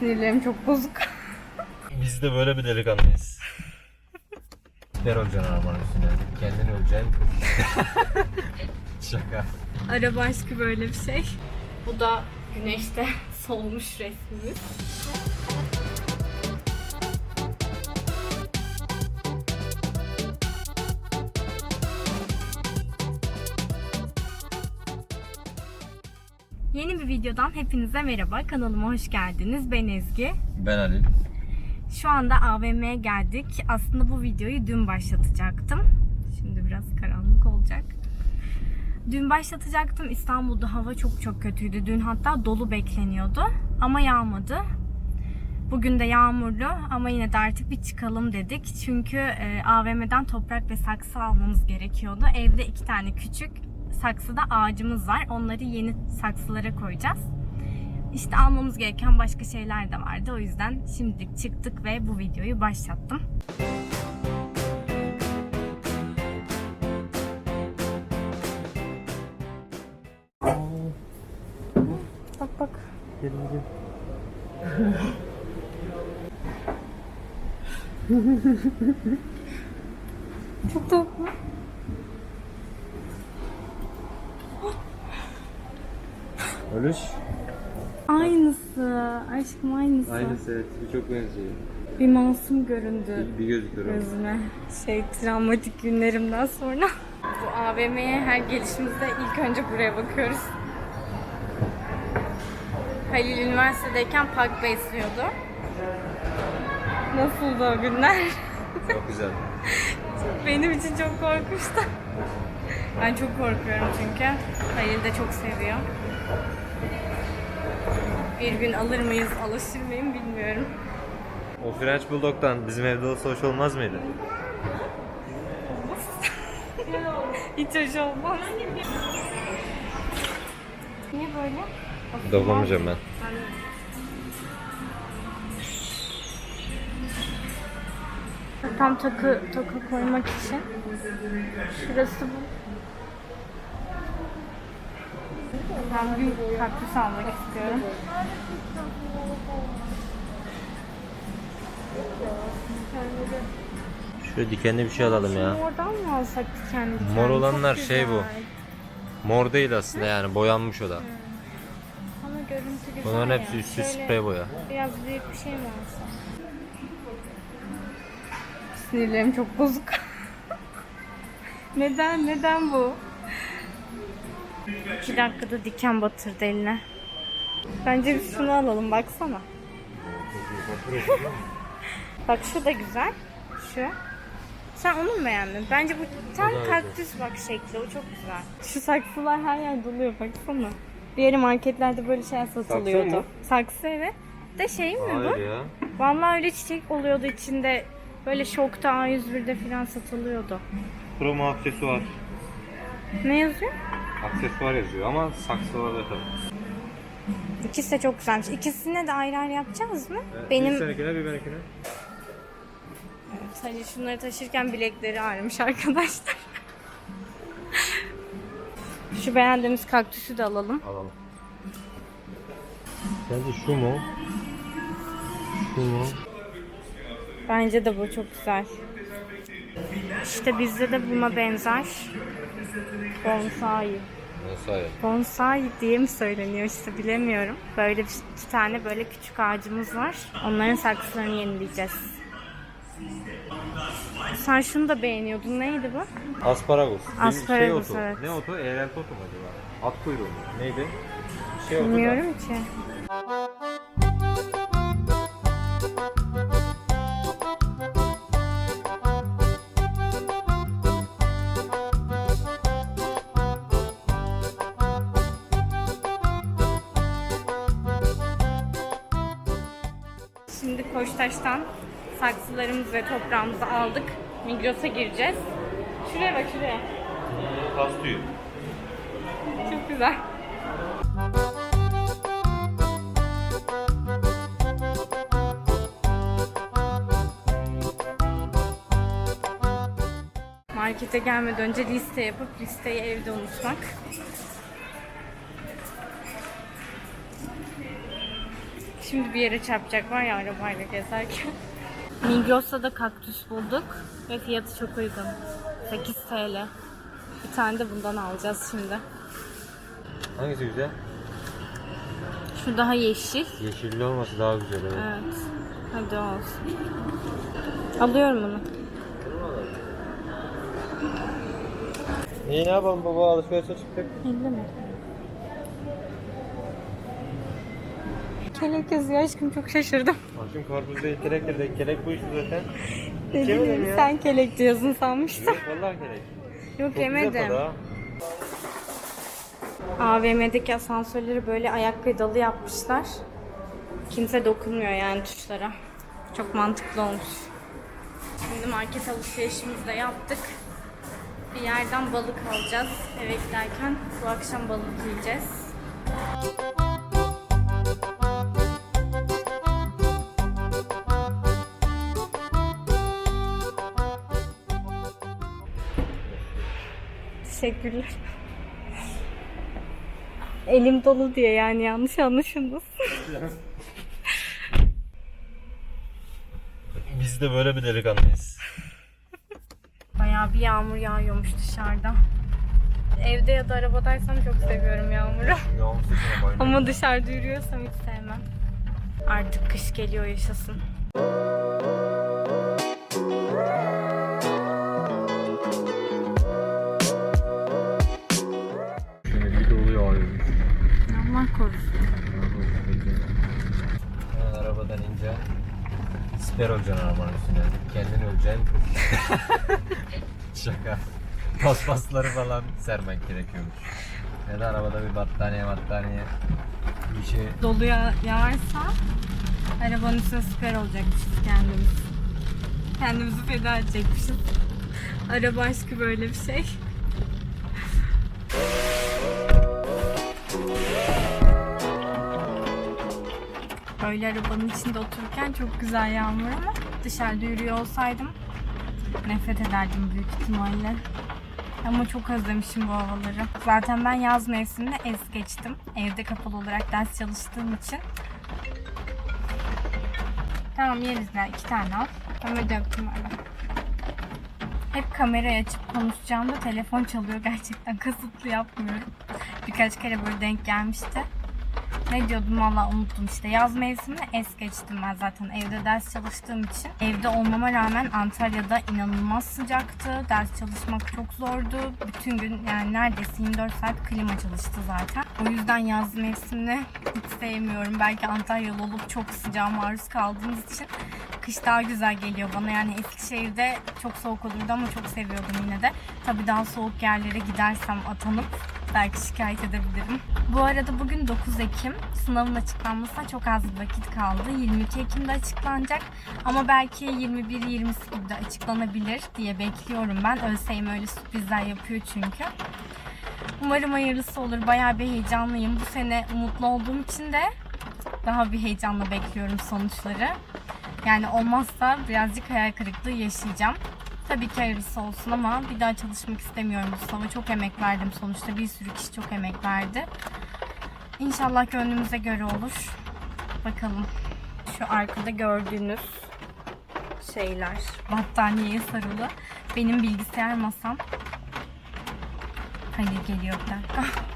Sinirlerim çok bozuk. Biz de böyle bir delikanlıyız. Ver olacaksın arabanın üstüne. Kendini öleceksin. Şaka. Araba aşkı böyle bir şey. Bu da güneşte solmuş resmimiz. Videodan hepinize merhaba. Kanalıma hoş geldiniz. Ben Ezgi. Ben Ali. Şu anda AVM'ye geldik. Aslında bu videoyu dün başlatacaktım. Şimdi biraz karanlık olacak. Dün başlatacaktım. İstanbul'da hava çok çok kötüydü. Dün hatta dolu bekleniyordu. Ama yağmadı. Bugün de yağmurlu ama yine de artık bir çıkalım dedik. Çünkü e, AVM'den toprak ve saksı almamız gerekiyordu. Evde iki tane küçük saksıda ağacımız var. Onları yeni saksılara koyacağız. İşte almamız gereken başka şeyler de vardı. O yüzden şimdilik çıktık ve bu videoyu başlattım. Bak bak. Çok tatlı. Ölüş. Aynısı. Aşkım aynısı. Aynısı evet. Bir çok benziyor. Bir masum göründü. Bir gözüküyor ama. gözüme. Şey travmatik günlerimden sonra. Bu AVM'ye her gelişimizde ilk önce buraya bakıyoruz. Halil üniversitedeyken park besliyordu. Nasıldı o günler? Çok güzel. Benim için çok korkmuştu. Ben çok korkuyorum çünkü. Halil de çok seviyor. Bir gün alır mıyız, alışır mıyım bilmiyorum. O French Bulldog'dan bizim evde olsa hoş olmaz mıydı? Hiç hoş olmaz. Niye böyle? Dokunmayacağım ben. Tam takı takı koymak için. Şurası bu. Ben bir kaktüs almak istiyorum. Şöyle dikenli bir şey alalım ya. Oradan mı alsak dikenli dikenli? Mor Çok olanlar şey bu. güzel. Mor değil aslında yani boyanmış o da. Ama görüntü güzel Bunların ya. hepsi üstü Şöyle sprey boya. Biraz büyük bir şey mi alsam? Sinirlerim çok bozuk. neden? Neden bu? İki dakikada diken batırdı eline. Bence biz şunu alalım baksana. Bak şu da güzel. Şu. Sen onu mu beğendin? Bence bu tam kaktüs bak şekli. O çok güzel. Şu saksılar her yer doluyor baksana. Bir yeri marketlerde böyle şeyler satılıyordu. mı? Saksı evet. De şey mi bu? Hayır ya. Vallahi öyle çiçek oluyordu içinde. Böyle şokta A101'de falan satılıyordu. Promo aksesuar. Ne yazıyor? Aksesuar yazıyor ama saksı var da tabii. İkisi de çok güzelmiş. İkisine de ayrı ayrı yapacağız mı? Bir Benim senekine bir benekine. hani şunları taşırken bilekleri ağrımış arkadaşlar. Şu beğendiğimiz kaktüsü de alalım. Alalım. Sence şu mu? Şu mu? Bence de bu çok güzel. İşte bizde de buna benzer. Bonsai. Hayır? Bonsai diye mi söyleniyor işte bilemiyorum. Böyle bir, iki tane böyle küçük ağacımız var. Onların saksılarını yenileyeceğiz. Sen şunu da beğeniyordun. Neydi bu? Asparagus. Bir Asparagus, şey otu. evet. Ne otu? Eğrelti otu mu acaba? At kuyruğu mu? Neydi? Şey. Bilmiyorum ki. Koçtaş'tan saksılarımız ve toprağımızı aldık. Migros'a gireceğiz. Şuraya bak şuraya. Tas tüyü. Çok güzel. Markete gelmeden önce liste yapıp listeyi evde unutmak. Şimdi bir yere çarpacak var ya arabayla gezerken. Migros'ta da kaktüs bulduk ve fiyatı çok uygun. 8 TL. Bir tane de bundan alacağız şimdi. Hangisi güzel? Şu daha yeşil. Yeşilli olması daha güzel. Evet. Evet. Hadi olsun. Alıyorum bunu. İyi ne yapalım baba alışverişe çıktık. Elli mi? Kelek yazıyor aşkım çok şaşırdım. Aşkım karpuz değil kelektir de kelek bu işte zaten. Yemedim bileyim ya. sen kelek diyorsun sanmıştım. Yok vallahi kelek. Yok Çok güzel yemedim. tadı ha. AVM'deki asansörleri böyle ayak pedalı yapmışlar. Kimse dokunmuyor yani tuşlara. Çok mantıklı olmuş. Şimdi market alışverişimizi de yaptık. Bir yerden balık alacağız. Eve giderken bu akşam balık yiyeceğiz. Teşekkürler. Elim dolu diye yani yanlış anlaşılmasın. Biz de böyle bir delikanlıyız. Bayağı bir yağmur yağıyormuş dışarıda. Evde ya da arabadaysam çok seviyorum yağmuru. Yağmur sesine bayılıyorum. Ama dışarıda yürüyorsam hiç sevmem. Artık kış geliyor yaşasın. Korusun. Hemen arabadan ince siper olacaksın arabanın üstüne. Kendin öleceksin. Şaka. Paspasları falan sermen gerekiyormuş. Ya da arabada bir battaniye battaniye bir şey. Dolu ya- yağarsa arabanın üstüne süper olacakmışız kendimiz. Kendimizi feda edecekmişiz. Araba aşkı böyle bir şey. Böyle arabanın içinde otururken çok güzel yağmur ama dışarıda yürüyor olsaydım nefret ederdim büyük ihtimalle. Ama çok özlemişim bu havaları. Zaten ben yaz mevsimini es geçtim. Evde kapalı olarak ders çalıştığım için. Tamam yeriz ya iki tane al. Ömer döktüm öyle. Hep kamerayı açıp konuşacağımda telefon çalıyor gerçekten kasıtlı yapmıyorum. Birkaç kere böyle denk gelmişti. Ne diyordum valla unuttum işte. Yaz mevsimini es geçtim ben zaten evde ders çalıştığım için. Evde olmama rağmen Antalya'da inanılmaz sıcaktı. Ders çalışmak çok zordu. Bütün gün yani neredeyse 24 saat klima çalıştı zaten. O yüzden yaz mevsimini hiç sevmiyorum. Belki Antalyalı olup çok sıcağa maruz kaldığımız için kış daha güzel geliyor bana. Yani Eskişehir'de çok soğuk olurdu ama çok seviyordum yine de. Tabii daha soğuk yerlere gidersem atanıp belki şikayet edebilirim. Bu arada bugün 9 Ekim. Sınavın açıklanmasına çok az bir vakit kaldı. 22 Ekim'de açıklanacak. Ama belki 21-20'si gibi de açıklanabilir diye bekliyorum ben. ÖSYM öyle sürprizler yapıyor çünkü. Umarım hayırlısı olur. Bayağı bir heyecanlıyım. Bu sene umutlu olduğum için de daha bir heyecanla bekliyorum sonuçları. Yani olmazsa birazcık hayal kırıklığı yaşayacağım. Tabii ki hayırlısı olsun ama bir daha çalışmak istemiyorum bu sınava. Çok emek verdim sonuçta. Bir sürü kişi çok emek verdi. İnşallah gönlümüze göre olur. Bakalım. Şu arkada gördüğünüz şeyler. Battaniyeye sarılı. Benim bilgisayar masam. Hayır geliyor bir dakika.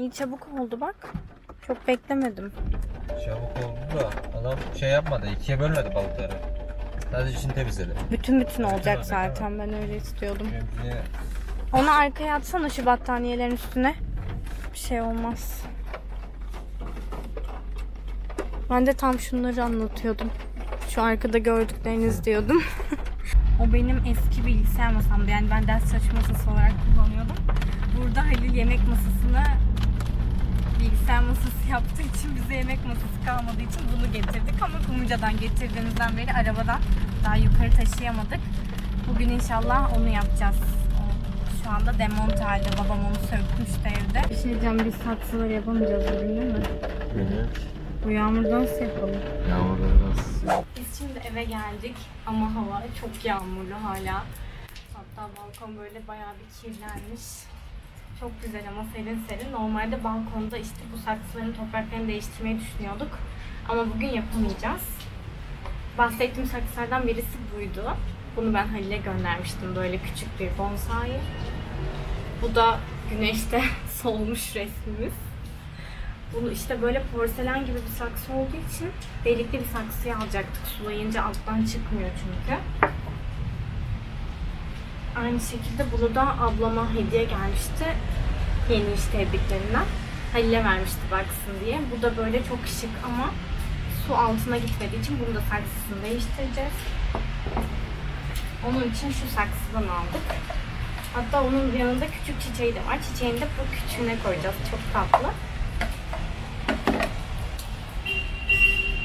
İyi çabuk oldu bak. Çok beklemedim. Çabuk oldu da adam şey yapmadı ikiye bölmedi balıkları. Sadece içini temizledi. Bütün bütün olacak olacak, zaten. Ben öyle istiyordum. Çünkü Onu arkaya atsana şu battaniyelerin üstüne. Bir şey olmaz. Ben de tam şunları anlatıyordum. Şu arkada gördükleriniz diyordum. o benim eski bilgisayar masamdı. Yani ben ders çalışma masası olarak kullanıyordum. Burada Halil yemek masasını bilgisayar masası yaptığı için bize yemek masası kalmadığı için bunu getirdik. Ama Kumruca'dan getirdiğimizden beri arabadan daha yukarı taşıyamadık. Bugün inşallah onu yapacağız. Şu anda demonte halde. Babam onu sökmüştü evde. Bir şey diyeceğim biz saksıları yapamayacağız bugün değil mi? Bilmiyorum. Bu yağmurda nasıl yapalım? Yağmurda biraz Biz şimdi eve geldik ama hava çok yağmurlu hala. Hatta balkon böyle bayağı bir kirlenmiş. Çok güzel ama serin serin. Normalde balkonda işte bu saksıların topraklarını değiştirmeyi düşünüyorduk. Ama bugün yapamayacağız. Bahsettiğim saksılardan birisi buydu. Bunu ben Halil'e göndermiştim böyle küçük bir bonsai. Bu da güneşte solmuş resmimiz. Bunu işte böyle porselen gibi bir saksı olduğu için delikli bir saksıya alacaktık. Sulayınca alttan çıkmıyor çünkü. Aynı şekilde bunu da ablama hediye gelmişti. Yeni iş tebriklerinden. Halil'e vermişti baksın diye. Bu da böyle çok şık ama su altına gitmediği için bunu da saksısını değiştireceğiz. Onun için şu saksıdan aldık. Hatta onun yanında küçük çiçeği de var. Çiçeğini de bu küçüğüne koyacağız. Çok tatlı.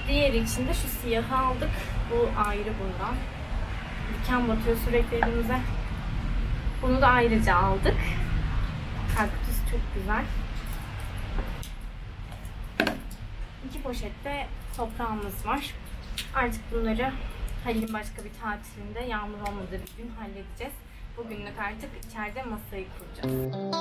Diğeri için de şu siyahı aldık. Bu ayrı bundan. Diken batıyor sürekli elimize. Bunu da ayrıca aldık. Kaktüs çok güzel. İki poşette toprağımız var. Artık bunları Halil'in başka bir tatilinde yağmur olmadığı bir gün halledeceğiz. Bugünlük artık içeride masayı kuracağız.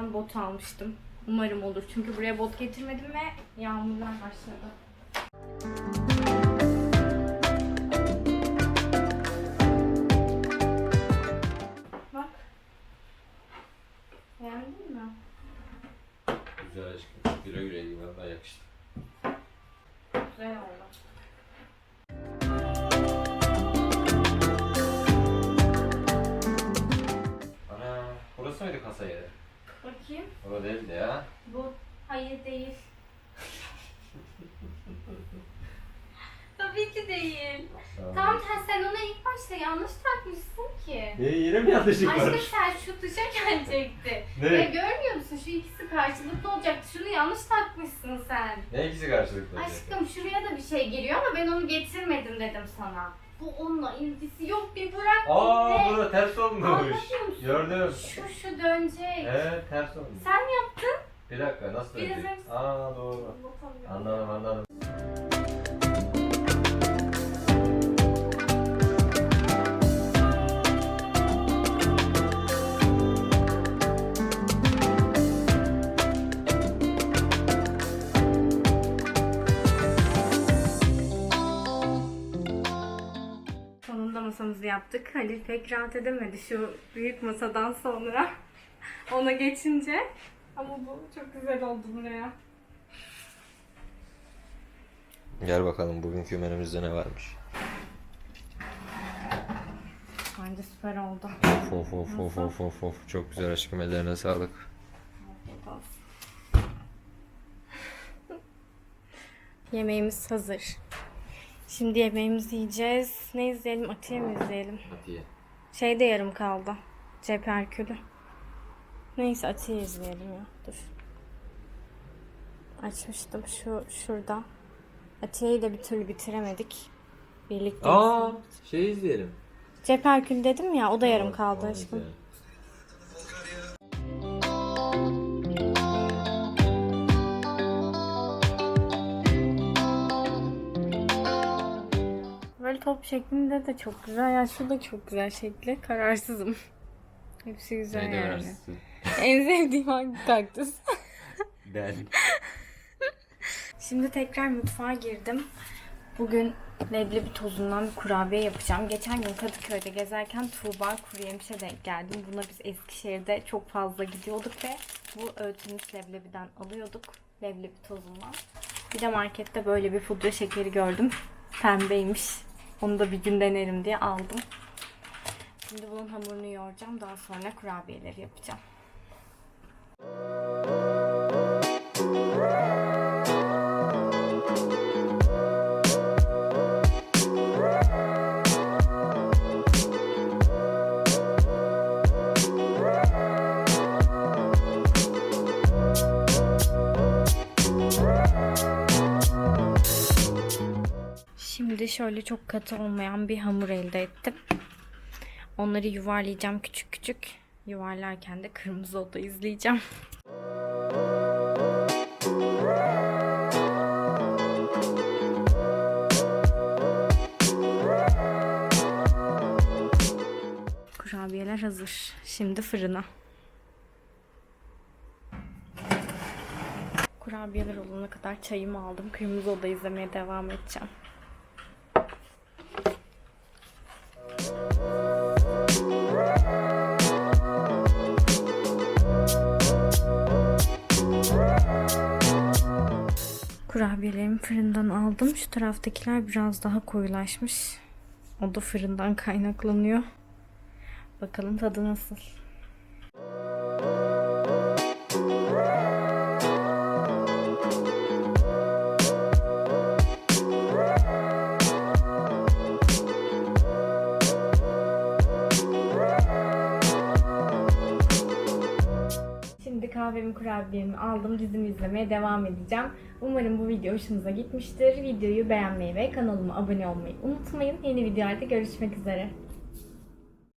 İndirimden bot almıştım. Umarım olur. Çünkü buraya bot getirmedim ve yağmurlar başladı. Bak. Beğendin mi? Güzel aşkım. Güle güle. Valla yakıştı. Güzel oldu. Bakayım. O değildi ya. Bu hayır değil. Tabii ki değil. Tam tersi sen ona ilk başta yanlış takmışsın ki. Ne yine mi yanlışlık Aşkım var? sen şu dışa gelecekti. Ne? Ya görmüyor musun? Şu ikisi karşılıklı olacaktı. Şunu yanlış takmışsın sen. Ne ikisi karşılıklı olacak? Aşkım şuraya da bir şey giriyor ama ben onu getirmedim dedim sana. Bu onunla ilgisi yok bir bırak Aa burada ters olmuş. Gördüm. Şu şu dönecek. Evet ters olmuş. Sen yaptın. Bir dakika nasıl Biraz dönecek? önce- Aa doğru. Anladım anladım. Masamızı yaptık. Halil pek rahat edemedi şu büyük masadan sonra. Ona geçince. Ama bu çok güzel oldu buraya. Gel bakalım bugünkü menümüzde ne varmış. Bence süper oldu. Of of of of of of. Çok güzel aşkım ellerine sağlık. Yemeğimiz hazır. Şimdi yemeğimizi yiyeceğiz. Ne izleyelim? Atiye mi izleyelim? Hadi Şey de yarım kaldı. Cep Herkülü. Neyse Atiye izleyelim ya. Dur. Açmıştım şu şurada. Atiye'yi de bir türlü bitiremedik. Birlikte. Aa şey izleyelim. Cep Herkülü dedim ya o da yarım kaldı aşkım. izleyelim. Böyle top şeklinde de çok güzel. Ya şu da çok güzel şekli. Kararsızım. Hepsi güzel Neydi yani. En sevdiğim hangi kaktüs? Değil. Şimdi tekrar mutfağa girdim. Bugün leblebi tozundan bir kurabiye yapacağım. Geçen gün Kadıköy'de gezerken Tuğba kuru yemişe denk geldim. Buna biz Eskişehir'de çok fazla gidiyorduk ve bu öğütülmüş leblebiden alıyorduk. Leblebi tozundan. Bir de markette böyle bir pudra şekeri gördüm. Pembeymiş. Onu da bir gün denerim diye aldım. Şimdi bunun hamurunu yoğuracağım. Daha sonra kurabiyeleri yapacağım. Şöyle çok katı olmayan bir hamur elde ettim. Onları yuvarlayacağım küçük küçük. Yuvarlarken de kırmızı oda izleyeceğim. Kurabiyeler hazır. Şimdi fırına. Kurabiyeler olana kadar çayımı aldım. Kırmızı Oda izlemeye devam edeceğim. Kurabiyelerimi fırından aldım. Şu taraftakiler biraz daha koyulaşmış. O da fırından kaynaklanıyor. Bakalım tadı nasıl. Kahvemi kurabiyemi aldım. Dizimi izlemeye devam edeceğim. Umarım bu video hoşunuza gitmiştir. Videoyu beğenmeyi ve kanalıma abone olmayı unutmayın. Yeni videolarda görüşmek üzere.